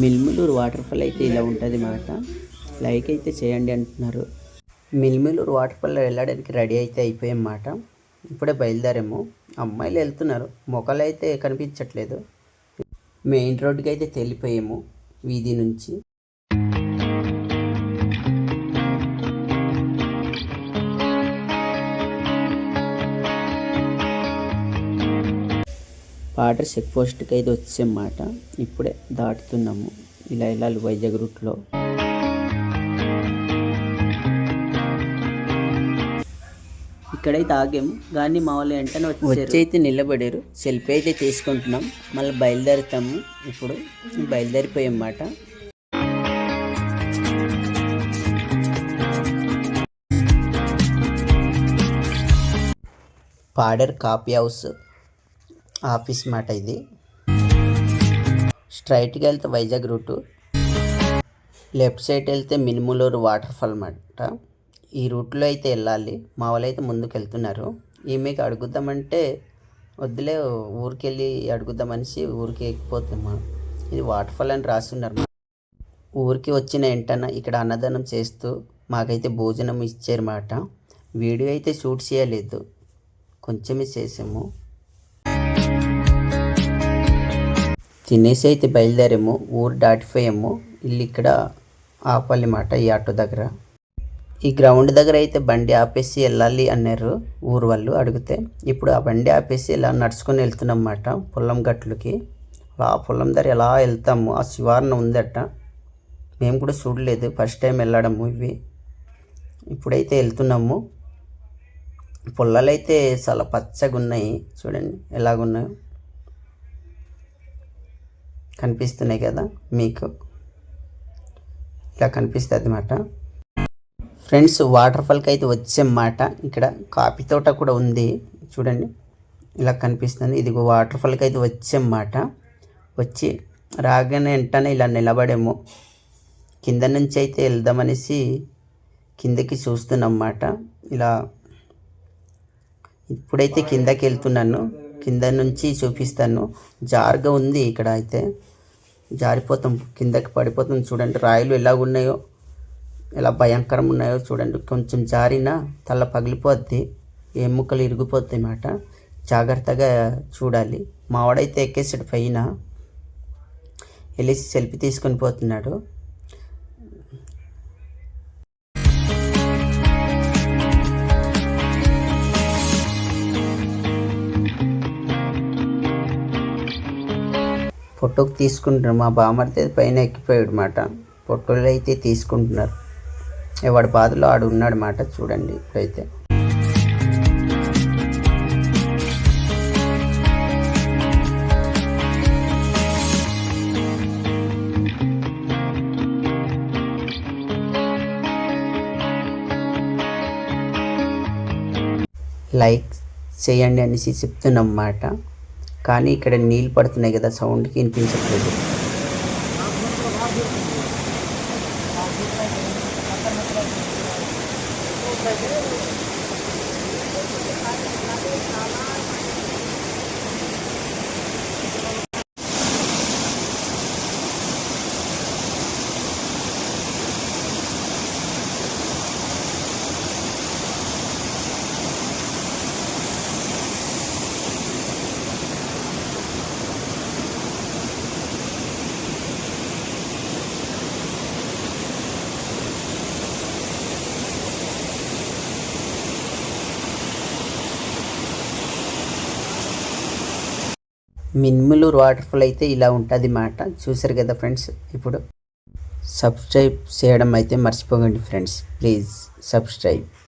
మిల్ములూరు water fall అయితే ఇలా ఉంటుంది మాట లైక్ అయితే చేయండి అంటున్నారు. మిల్మిలూరు వాటర్ఫాల్లో వెళ్ళడానికి రెడీ అయితే అయిపోయాం మాట ఇప్పుడే బయలుదేరాము. అమ్మాయిలు వెళ్తున్నారు. మొక్కలు అయితే కనిపించట్లేదు. మెయిన్ రోడ్డుకి అయితే తెలిపోయాము వీధి నుంచి. బార్డర్ చెక్ పోస్ట్కి అయితే వచ్చామాట. ఇప్పుడే దాటుతున్నాము. ఇలా వెళ్ళాలి వైజాగ్ రూట్లో. ఇక్కడైతే ఆగాము. కానీ మా వాళ్ళు వెంటనే వచ్చి అయితే నిలబడారు. సెల్ఫీ అయితే తీసుకుంటున్నాం. మళ్ళీ బయలుదేరుతాము. ఇప్పుడు బయలుదేరిపోయాం పాడర్ కాఫీ హౌస్. ఆఫీస్ మాట ఇది. స్ట్రైట్గా వెళ్తే వైజాగ్ రూటు. లెఫ్ట్ సైడ్ వెళ్తే మినిములూరు వాటర్ ఫాల్ మాట. ఈ రూట్లో అయితే వెళ్ళాలి. మా వాళ్ళు అయితే ముందుకు వెళ్తున్నారు. ఈమెకి అడుగుదామంటే వద్దులే ఊరికి వెళ్ళి అడుగుదామనేసి ఊరికి ఎక్కిపోతామా ఇది వాటర్ఫాల్ అని రాస్తున్నారు ఊరికి వచ్చిన వెంటనే ఇక్కడ అన్నదానం చేస్తూ మాకైతే భోజనం ఇచ్చారన్నమాట వీడియో అయితే షూట్ చేయలేదు. కొంచెమే చేసాము. తినేసి అయితే బయలుదేరాము. ఊరు దాటిపోయాము. ఇల్లు ఇక్కడ ఆపాలి మాట ఈ ఆటో దగ్గర. ఈ గ్రౌండ్ దగ్గర అయితే బండి ఆపేసి వెళ్ళాలి అన్నారు ఊరు వాళ్ళు అడిగితే. ఇప్పుడు ఆ బండి ఆపేసి ఇలా నడుచుకొని వెళ్తున్నాం అన్నమాట పొలం గట్లకి ఆ పొలం దగ్గర ఎలా వెళ్తాము? ఆ శివారణ ఉందట. మేము కూడా చూడలేదు. ఫస్ట్ టైం వెళ్ళడము ఇవి. ఇప్పుడైతే వెళ్తున్నాము. పొల్లలైతే చాలా పచ్చగా ఉన్నాయి చూడండి ఎలాగున్నాయో. కనిపిస్తున్నాయి కదా మీకు? ఇలా కనిపిస్తుంది అన్నమాట. ఫ్రెండ్స్ వాటర్ ఫాల్కి అయితే వచ్చేమాట ఇక్కడ కాఫీ తోట కూడా ఉంది. చూడండి ఇలా కనిపిస్తుంది. ఇది వాటర్ ఫాల్కి అయితే వచ్చేమాట వచ్చి రాగానే వెంటనే ఇలా నిలబడేమో. కింద నుంచి అయితే వెళ్దామనేసి కిందకి చూస్తున్నమాట ఇలా ఇప్పుడైతే కిందకి వెళ్తున్నాను. కింద నుంచి చూపిస్తాను. జారుగా ఉంది ఇక్కడ అయితే. జారిపోతాం కిందకి పడిపోతాం. చూడండి రాయలు ఎలాగున్నాయో ఎలా భయంకరం ఉన్నాయో చూడండి. కొంచెం జారినా తల పగిలిపోద్ది ఎముకలు ఇరిగిపోతాయి అన్నమాట జాగ్రత్తగా చూడాలి. మావాడైతే ఎక్కేసాడు పైన. వెళ్ళేసి సెల్ఫీ తీసుకొని పోతున్నాడు. ఫోటోకి తీసుకుంటున్నారు. మా బామర్తే పైన ఎక్కిపోయాడు మాట. ఫోటోలు అయితే తీసుకుంటున్నారు. వాడి బాధలో ఆడు ఉన్నాడు మాట చూడండి ఇప్పుడైతే. లైక్ చేయండి అనేసి చెప్తున్నాం మాట. కానీ ఇక్కడ నీళ్ళు పడుతున్నాయి కదా సౌండ్కి వినిపించట్లేదు. మిన్ములూరు వాటర్ఫాల్ అయితే ఇలా ఉంటుంది మాట చూసారు కదా ఫ్రెండ్స్? ఇప్పుడు సబ్స్క్రైబ్ చేయడం అయితే మర్చిపోకండి ఫ్రెండ్స్. Please subscribe.